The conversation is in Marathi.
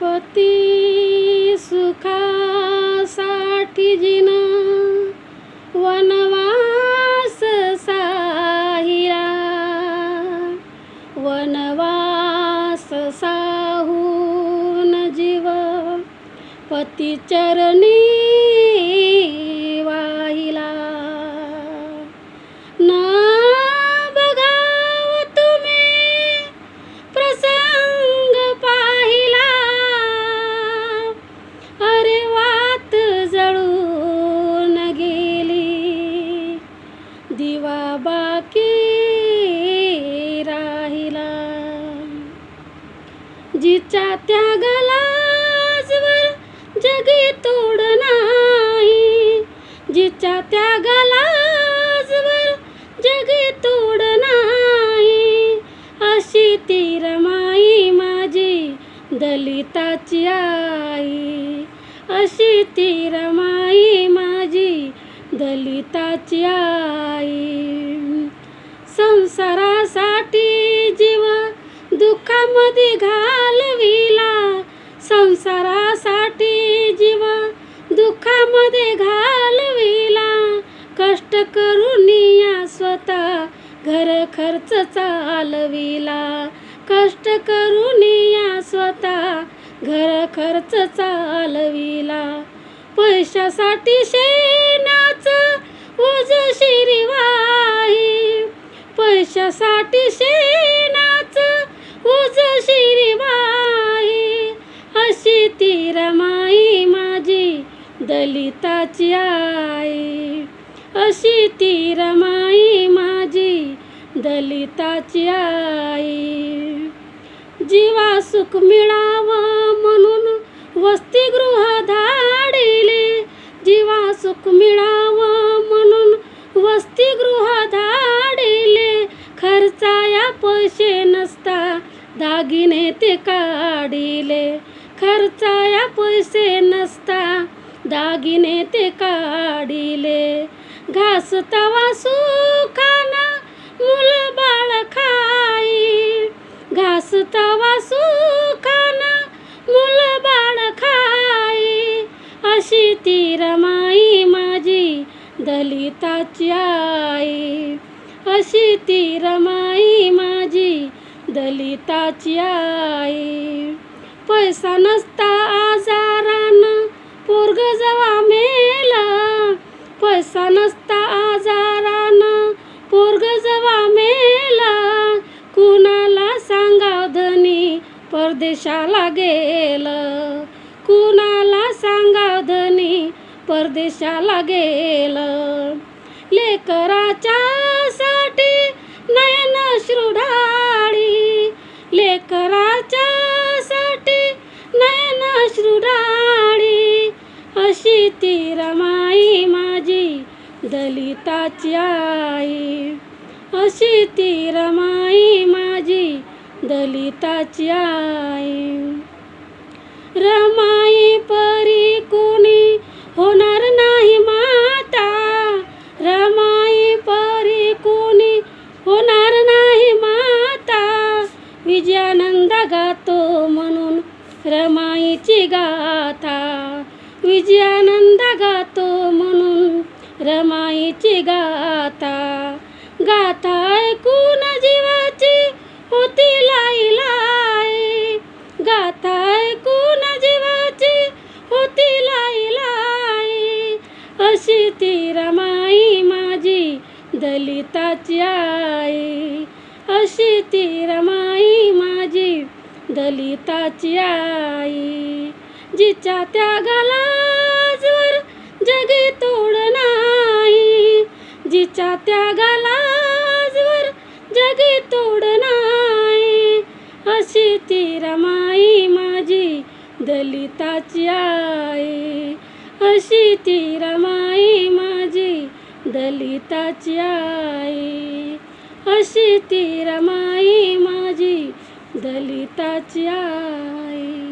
पती सुखासाठी जिन वनवास साहिरा वनवास साहून जीव पती चरणी जिच्या त्यागाला आजवर जगी तोड नाही. जिच्या त्यागाला आजवर जगी तोड नाही. अशी ती रमाई माझी दलिताची आई. अशी ती रमाई माझी दलिताची आई. संसारासा दुःखामध्ये घालविला. संसारासाठी जीव दुःखामध्ये घालविला. कष्ट करून या स्वतः घर खर्च चालविला. कष्ट करून या स्वतः घर खर्च चालविला. पैशासाठी शेणाच ओझ शिरवाई पैशासाठी शे ओझ बाई अशी ती रमाई माझी दलिताची आई. अशी ती रमाई माझी दलिताची आई. जीवा सुख मिळावं म्हणून वसतिगृह धाडिले. जीवा सुख मिळावं ते काढिले. खर्चाया पैसे नसता दागिने ते काढिले. घास तवा सुखाना मुल बाळ खाई. घास तवा सुखाना मुल बाळ खाई. अशी ती रमाई माझी दलिताची आई. अशी ती रमाई गीताची आई. पैसा नसता आजारानं पोरग जवा मेला. पैसा नसता आजारानं पोरग जवा मेला. कुणाला सांगाव धनी परदेशाला गेलं. कुणाला सांगाव धनी परदेशाला गेलं. लेकराच्या अशी ती रमाई माझी दलिताची आई. अशी ती रमाई माझी दलिताची आई. रमाई परी कोणी होणार नाही माता. रमाई परी कोणी होणार नाही माता. विजयानंद गातो म्हणून रमाईची गाथा. विजयानंद गातो म्हणून रमाईची गाथा. गाता ऐकून जीवाची होती लाई लाई. गाथा ऐकून जीवाची होती लाई लाई. अशी ती रमाई माझी दलिताची आई. अशी ती रमाई माझी दलिताची आई. जिच्या त्यागाला आजवर जगी तोड नाही. जिच्या त्यागाला आजवर जगी तोड नाही. अशी ती रमाई माझी दलिताची आई. अशी ती रमाई माझी दलिताची आई. अशी ती रमाई माझी दलिताची आई.